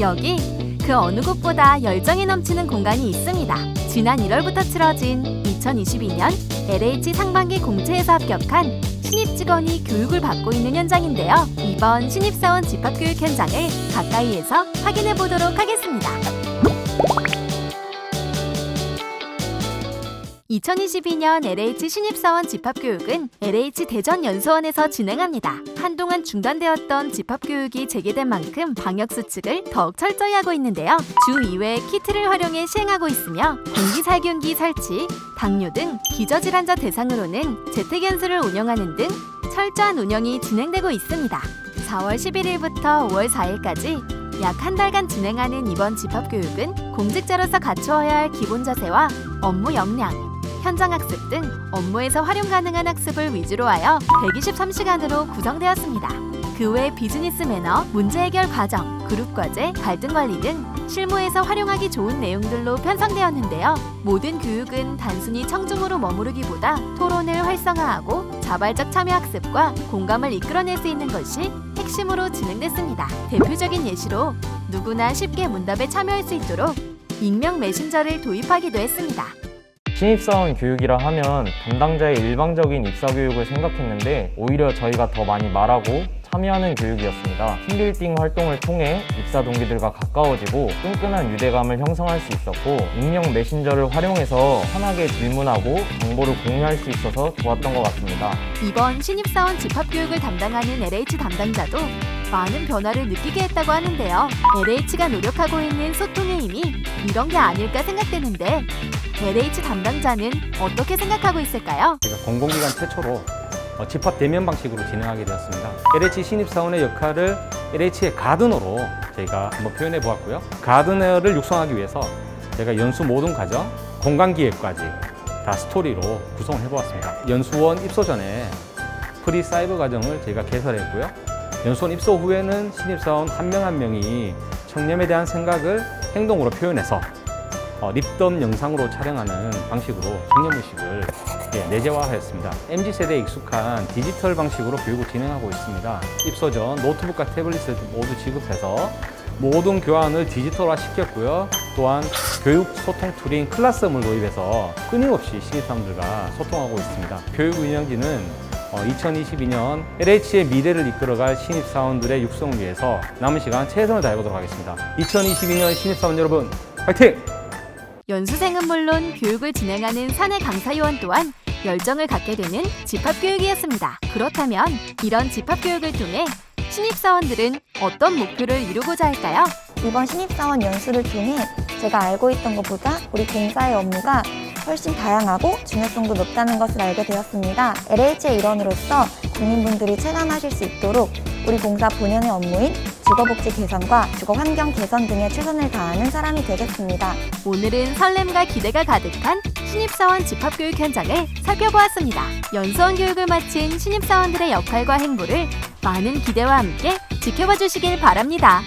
여기 그 어느 곳보다 열정이 넘치는 공간이 있습니다. 지난 1월부터 치러진 2022년 LH 상반기 공채에서 합격한 신입 직원이 교육을 받고 있는 현장인데요. 이번 신입사원 집합교육 현장을 가까이에서 확인해 보도록 하겠습니다. 2022년 LH 신입사원 집합교육은 LH 대전 연수원에서 진행합니다. 한동안 중단되었던 집합교육이 재개된 만큼 방역수칙을 더욱 철저히 하고 있는데요. 주 2회 키트를 활용해 시행하고 있으며 공기살균기 설치, 당뇨 등 기저질환자 대상으로는 재택연수를 운영하는 등 철저한 운영이 진행되고 있습니다. 4월 11일부터 5월 4일까지 약한 달간 진행하는 이번 집합교육은 공직자로서 갖추어야 할 기본 자세와 업무 역량, 현장 학습 등 업무에서 활용 가능한 학습을 위주로 하여 123시간으로 구성되었습니다. 그 외 비즈니스 매너, 문제 해결 과정, 그룹 과제, 갈등 관리 등 실무에서 활용하기 좋은 내용들로 편성되었는데요. 모든 교육은 단순히 청중으로 머무르기보다 토론을 활성화하고 자발적 참여 학습과 공감을 이끌어낼 수 있는 것이 핵심으로 진행됐습니다. 대표적인 예시로 누구나 쉽게 문답에 참여할 수 있도록 익명 메신저를 도입하기도 했습니다. 신입사원 교육이라 하면 담당자의 일방적인 입사 교육을 생각했는데 오히려 저희가 더 많이 말하고 참여하는 교육이었습니다. 팀빌딩 활동을 통해 입사 동기들과 가까워지고 끈끈한 유대감을 형성할 수 있었고 익명 메신저를 활용해서 편하게 질문하고 정보를 공유할 수 있어서 좋았던 것 같습니다. 이번 신입사원 집합교육을 담당하는 LH 담당자도 많은 변화를 느끼게 했다고 하는데요. LH가 노력하고 있는 소통의 힘이 이런 게 아닐까 생각되는데 LH 담당자는 어떻게 생각하고 있을까요? 공공기관 최초로 어, 집합 대면 방식으로 진행하게 되었습니다. LH 신입사원의 역할을 LH의 가드너로 저희가 한번 표현해 보았고요. 가드너를 육성하기 위해서 제가 연수 모든 과정, 공간 기획까지 다 스토리로 구성해 보았습니다. 연수원 입소 전에 프리 사이버 과정을 저희가 개설했고요. 연수원 입소 후에는 신입사원 한 명 한 명이 청렴에 대한 생각을 행동으로 표현해서 어, 립덤 영상으로 촬영하는 방식으로 청렴의식을 예, 내재화하였습니다. MZ세대에 익숙한 디지털 방식으로 교육을 진행하고 있습니다. 입소 전 노트북과 태블릿을 모두 지급해서 모든 교환을 디지털화 시켰고요. 또한 교육 소통 툴인 클라스홈을 도입해서 끊임없이 신입사원들과 소통하고 있습니다. 교육 운영진은 2022년 LH의 미래를 이끌어갈 신입사원들의 육성을 위해서 남은 시간 최선을 다해보도록 하겠습니다. 2022년 신입사원 여러분, 화이팅! 연수생은 물론 교육을 진행하는 사내 강사 요원 또한 열정을 갖게 되는 집합교육이었습니다. 그렇다면 이런 집합교육을 통해 신입사원들은 어떤 목표를 이루고자 할까요? 이번 신입사원 연수를 통해 제가 알고 있던 것보다 우리 공사의 업무가 훨씬 다양하고 중요성도 높다는 것을 알게 되었습니다. LH의 일원으로서 국민분들이 체감하실 수 있도록 우리 공사 본연의 업무인 주거복지 개선과 주거 환경 개선 등에 최선을 다하는 사람이 되겠습니다. 오늘은 설렘과 기대가 가득한 신입사원 집합교육 현장을 살펴보았습니다. 연수원 교육을 마친 신입사원들의 역할과 행보를 많은 기대와 함께 지켜봐 주시길 바랍니다.